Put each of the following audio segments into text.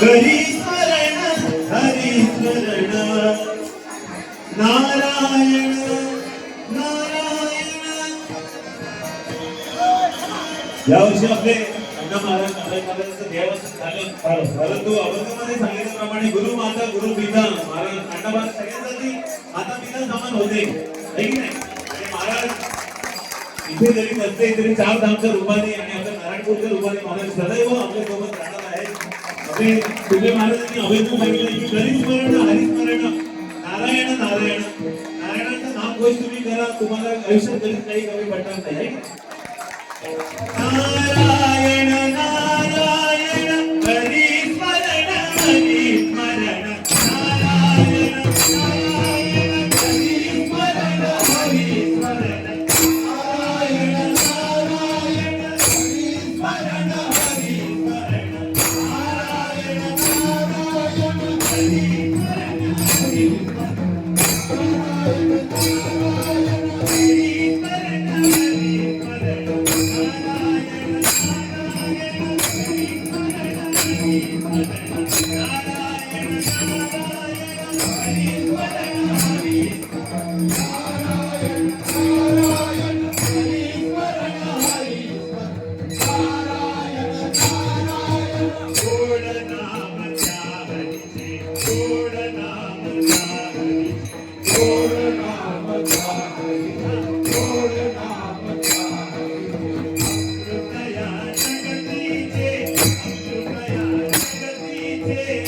हरी स्मरण हरी स्मरण नारायण नारायण यावर्षी आपले अण्णा महाराज महाराजांचं देवाचं झालं परंतु अभंगामध्ये सांगितल्याप्रमाणे गुरु माता गुरु पिता महाराज अण्णा महाराज सगळ्यांसाठी आता पिता समान होते नाही महाराज इथे जरी नसते तरी चार धामच्या रूपाने आणि आपल्या नारायणपूरच्या रूपाने महाराज सदैव आपल्यासोबत राहणार आहेत आपले तुझे महाराजांनी अभयतू सांगितलं की हरिस्मरण हरिस्मरण नारायण नारायण. नारायणाचं नाम घोष तुम्ही करा तुम्हाला आयुष्यात कधीच काही कमी पडणार नाही नारायण! day.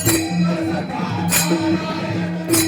Thank you.